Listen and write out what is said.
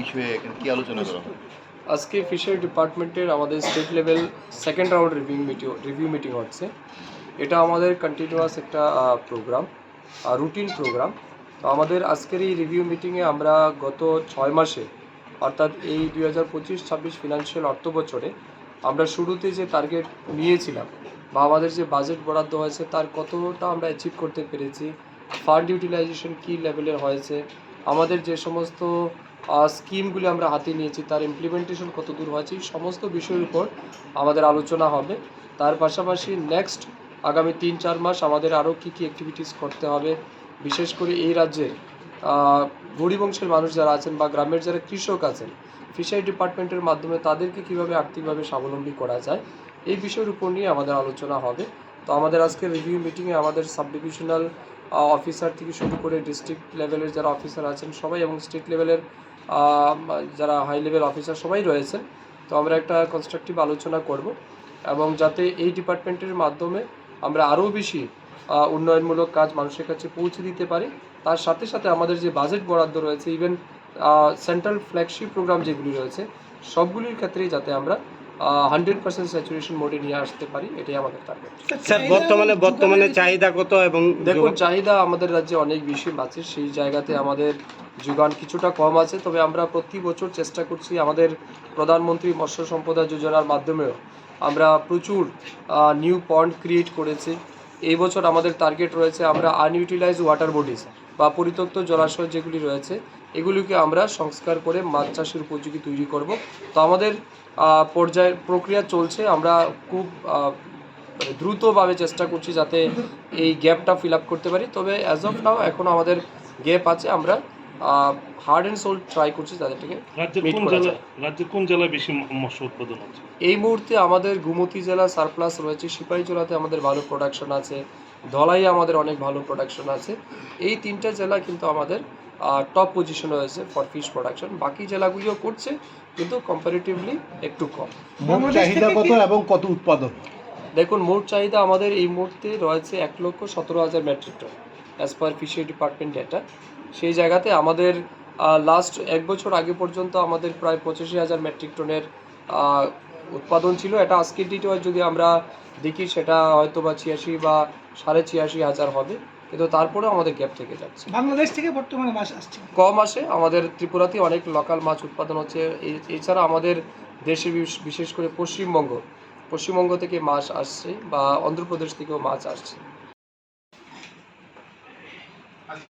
বিষয়ে এখানে আলোচনা করা আজকে ফিশারি ডিপার্টমেন্টের আমাদের state level second round review meeting review meeting হচ্ছে। এটা আমাদের কন্টিনিউয়াস একটা প্রোগ্রাম রুটিন প্রোগ্রাম তো আমাদের আজকের এই রিভিউ মিটিংয়ে আমরা গত ছয় মাসে, অর্থাৎ এই দুই হাজার পঁচিশ, ছাব্বিশ ফিনান্সিয়াল অর্থ বছরে আমরা শুরুতে যে টার্গেট নিয়েছিলাম বা আমাদের যে বাজেট বরাদ্দ হয়েছে, তার কতটা আমরা অ্যাচিভ করতে পেরেছি ফান্ড ইউটিলাইজেশন কী লেভেলের হয়েছে, আমাদের যে সমস্ত স্কিমগুলি আমরা হাতে নিয়েছি তার ইমপ্লিমেন্টেশন কত দূর হয়েছে এই সমস্ত বিষয়ের উপর আমাদের আলোচনা হবে। তার পাশাপাশি নেক্সট আগামী তিন চার মাস আমাদের আরও কী কী অ্যাক্টিভিটিস করতে হবে বিশেষ করে এই রাজ্যে আহ, গরিব অংশের মানুষ যারা আছেন বা গ্রামের যারা কৃষক আছেন ফিশারি ডিপার্টমেন্টের মাধ্যমে তাদেরকে কীভাবে আর্থিকভাবে স্বাবলম্বী করা যায় এই বিষয়ের উপর নিয়ে আমাদের আলোচনা হবে। তো আমাদের আজকে রিভিউ মিটিংয়ে আমাদের সাব ডিভিশনাল অফিসার থেকে শুরু করে ডিস্ট্রিক্ট লেভেলের যারা অফিসার আছেন সবাই এবং স্টেট লেভেলের যারা হাই লেভেল অফিসার সবাই রয়েছেন, তো আমরা একটা কনস্ট্রাকটিভ আলোচনা করব এবং যাতে এই ডিপার্টমেন্টের মাধ্যমে আমরা আরও বেশি উন্নয়নমূলক কাজ মানুষের কাছে পৌঁছে দিতে পারি। তার সাথে সাথে আমাদের যে বাজেট বরাদ্দ রয়েছে ইভেন সেন্ট্রাল ফ্ল্যাগশিপ প্রোগ্রাম যেগুলি রয়েছে, সবগুলির ক্ষেত্রেই যাতে আমরা হান্ড্রেড পার্সেন্ট স্যাচুরেশন মোডে নিয়ে আসতে পারি এটাই আমাদের টার্গেট স্যার বর্তমানে বর্তমানে চাহিদা কত এবং দেখুন চাহিদা আমাদের রাজ্যে অনেক বেশি আছে সেই জায়গাতে আমাদের যোগান কিছুটা কম আছে তবে আমরা প্রতি বছর চেষ্টা করছি আমাদের প্রধানমন্ত্রী মৎস্য সম্পদা যোজনার মাধ্যমেও আমরা প্রচুর নিউ পন্ড ক্রিয়েট করেছি। এই বছর আমাদের টার্গেট রয়েছে আমরা আনইউটিলাইজ ওয়াটার বডিজ বা পরিত্যক্ত জলাশয় যেগুলি রয়েছে, এগুলিকে আমরা সংস্কার করে মাছ চাষের উপযোগী তৈরি করব। তো আমাদের পর্যায়ের প্রক্রিয়া চলছে। আমরা খুব মানে দ্রুতভাবে চেষ্টা করছি যাতে এই গ্যাপটা ফিল আপ করতে পারি। তবে অ্যাজ অফ নাও এখন আমাদের গ্যাপ আছে। আমরা হার্ড অ্যান্ড সোল ট্রাই করছি তাদেরটাকে রাজ্যের কোন জেলায় বেশি মৎস্য উৎপাদন হচ্ছে? এই মুহূর্তে আমাদের গুমতি জেলা সারপ্লাস রয়েছে সিপাহীজলাতে আমাদের ভালো প্রোডাকশন আছে ধলাইয়ে আমাদের অনেক ভালো প্রোডাকশন আছে। এই তিনটা জেলা কিন্তু আমাদের টপ পজিশনে রয়েছে ফর ফিশ প্রোডাকশন বাকি জেলাগুলিও করছে কিন্তু কম্পারেটিভলি একটু কম। চাহিদা কত এবং কত উৎপাদন? দেখুন মোট চাহিদা আমাদের এই মুহূর্তে রয়েছে এক লক্ষ সতেরো হাজার metric ton as per fishery department data সেই জায়গাতে আমাদের লাস্ট এক বছর আগে পর্যন্ত আমাদের প্রায় পঁচাশি হাজার মেট্রিক টনের উৎপাদন ছিল। এটা আজকের ডেটে যদি আমরা দেখি সেটা হয়তো বা ছিয়াশি বা সাড়ে ছিয়াশি হাজার হবে। কিন্তু তারপরেও আমাদের গ্যাপ থেকে যাচ্ছে। বাংলাদেশ থেকে বর্তমানে মাছ আসছে। কম আসে। আমাদের ত্রিপুরাতে অনেক লোকাল মাছ উৎপাদন হচ্ছে। এছাড়া আমাদের দেশে বিশ- বিশেষ করে পশ্চিমবঙ্গ পশ্চিমবঙ্গ থেকে মাছ আসছে বা অন্ধ্রপ্রদেশ থেকেও মাছ আসছে।